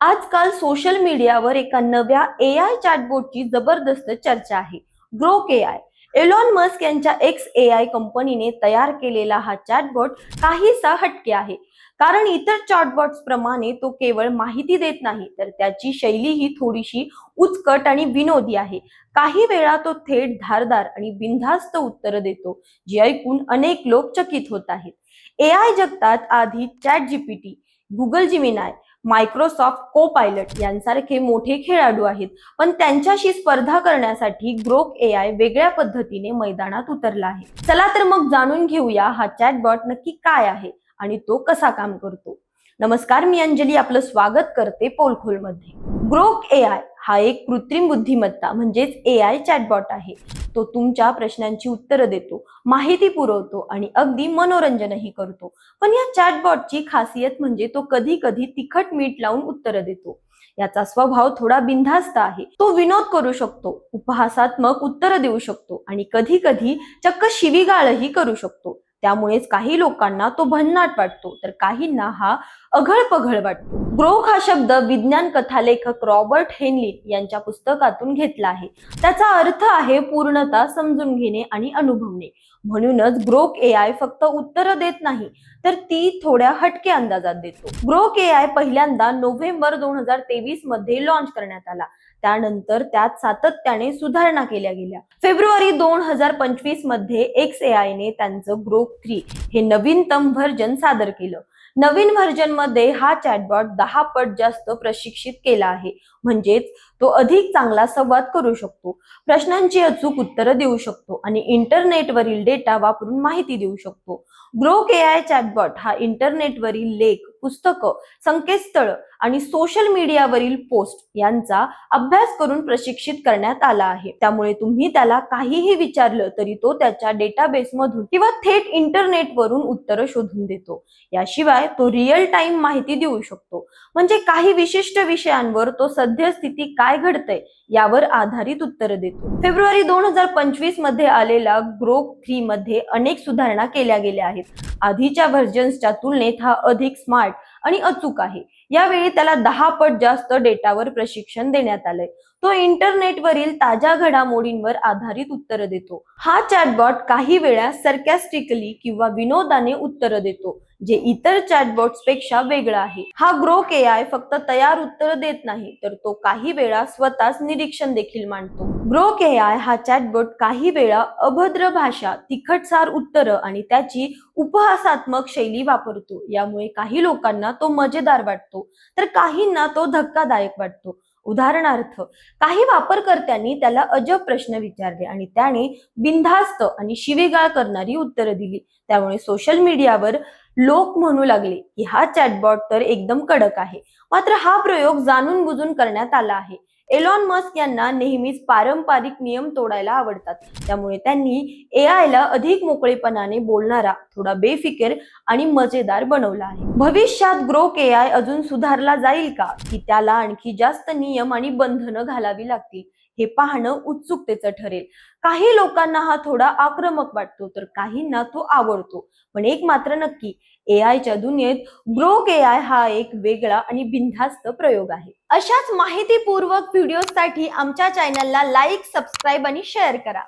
आजकाल सोशल मीडियावर एका नव्या ए आय चॅटबोटची जबरदस्त चर्चा आहे. Grok A I Elon Musk यांच्या एक्स ए आय कंपनीने तयार केलेला हा चॅटबॉट काहीसा हटके आहे. कारण इतर चॅटबॉट्स प्रमाणे तो केवळ माहिती देत नाही तर त्याची शैली ही थोडीशी उचकट आणि विनोदी आहे. काही वेळा तो थेट धारदार आणि बिनधास्त उत्तर देतो जी ऐकून अनेक लोक चकित होत आहेत. ए आय जगतात आधी chat GPT Google Gemini Microsoft copilot यांसारखे मोठे खेळाडू आहेत. पण त्यांच्याशी स्पर्धा करण्यासाठी ग्रोक ए आय वेगळ्या पद्धतीने मैदानात उतरला आहे. चला तर मग जाणून घेऊया हा चॅटबॉट नक्की काय आहे आणि तो कसा काम करतो. नमस्कार मी अंजली. आपलं स्वागत करते पोलखोलमध्ये. ग्रोक ए आय हा एक कृत्रिम बुद्धिमत्ता म्हणजेच ए आय चॅटबॉट आहे. तो तुमच्या प्रश्नांची उत्तरं देतो माहिती पुरवतो आणि अगदी मनोरंजनही करतो. पण या चॅटबॉटची खासियत म्हणजे तो कधी कधी तिखट मीठ लावून उत्तरं देतो. याचा स्वभाव थोडा बिनधास्त आहे. तो विनोद करू शकतो उपहासात्मक उत्तरं देऊ शकतो आणि कधी कधी चक्क शिवीगाळही करू शकतो. त्यामुळेच काही लोकांना तो भन्नाट वाटतो. तर काहींना हा अघळ पघळ वाटतो. ग्रोक हा शब्द विज्ञान कथालेखक रॉबर्ट हेनली यांच्या पुस्तकातून घेतला आहे. त्याचा अर्थ आहे पूर्णता समजून घेणे आणि अनुभवणे. म्हणूनच ग्रोक ए आय फक्त उत्तरं देत नाही तर ती थोड्या हटके अंदाजात देतो. ग्रोक ए आय पहिल्यांदा नोव्हेंबर दोन हजार तेवीसमध्ये लॉन्च करण्यात आला. त्यानंतर त्यात सातत्याने सुधारणा केल्या गेल्या. फेब्रुवारी दोन हजार पंचवीसमध्ये एक्स ए आयने त्यांचं ग्रोक थ्री हे नवीनतम व्हर्जन सादर केलं. नवीन व्हर्जनमध्ये हा चॅटबॉट दहा पट जास्त प्रशिक्षित केला आहे. म्हणजेच तो अधिक चांगला संवाद करू शकतो प्रश्नांची अचूक उत्तरं देऊ शकतो आणि इंटरनेटवरील डेटा वापरून माहिती देऊ शकतो. ग्रोक ए आय चॅटबॉट हा इंटरनेटवरील लेख पुस्तकं संकेतस्थळ आणि सोशल मीडियावरील पोस्ट यांचा अभ्यास करून प्रशिक्षित करण्यात आला आहे. त्यामुळे तुम्ही त्याला काहीही विचारलं तरी तो त्याच्या डेटाबेस मधून किंवा थेट इंटरनेटवरून उत्तरं शोधून देतो. याशिवाय तो रिअल टाइम माहिती देऊ शकतो. म्हणजे काही विशिष्ट विषयांवर तो सद्यस्थिती काय घडतंय यावर आधारित उत्तर देतो. फेब्रुवारी दोन हजार पंचवीसमध्ये आलेला ग्रो थ्री मध्ये अनेक सुधारणा केल्या गेल्या आहेत. आधीच्या व्हर्जन्सच्या तुलनेत हा अधिक स्मार्ट आणि अचूक आहे. यावेळी त्याला दहा पट जास्त डेटावर प्रशिक्षण देण्यात आलंय. तो इंटरनेटवरील ताज्या घडामोडींवर आधारित उत्तर देतो. हा चॅटबॉट काही वेळा सरकॅस्टिकली किंवा विनोदाने उत्तर देतो जे इतर चॅटबॉट्सपेक्षा वेगळं आहे. हा ग्रोक ए आय फक्त तयार उत्तर देत नाही तर तो काही वेळा स्वतःच निरीक्षण देखील मांडतो. ग्रोक ए आय हा चॅटबॉट काही वेळा अभद्र भाषा तिखटसार उत्तरं आणि त्याची उपहासात्मक शैली वापरतो. यामुळे काही लोकांना तो मजेदार वाटतो. तर काहींना तो धक्कादायक वाटतो. उदाहरणार्थ काही वापरकर्त्यांनी त्याला अजब प्रश्न विचारले आणि त्याने बिनधास्त आणि शिवेगाळ करणारी उत्तरं दिली. त्यामुळे सोशल मीडियावर लोक म्हणू लागले की हा चॅटबॉट तर एकदम कडक आहे. मात्र हा प्रयोग जाणून बुजून करण्यात आला आहे. एलॉन मस्क यांना नेहमीच पारंपरिक नियम तोडायला आवडतात. त्यामुळे त्यांनी ए आयला अधिक मोकळेपणाने बोलणारा थोडा बेफिकर आणि मजेदार बनवला आहे. भविष्यात ग्रोक ए आय अजून सुधारला जाईल का? की त्याला आणखी जास्त नियम आणि बंधनं घालावी लागतील? हे पाहणं उत्सुकतेचं ठरेल. काही लोकांना हा थोडा आक्रमक वाटतो तर काहींना तो आवडतो. पण एक मात्र नक्की ए आयच्या दुनियेत ग्रोक ए आय हा एक वेगळा आणि बिनधास्त प्रयोग आहे. अशाच माहितीपूर्वक व्हिडिओसाठी आमच्या चॅनलला लाईक सबस्क्राईब आणि शेअर करा.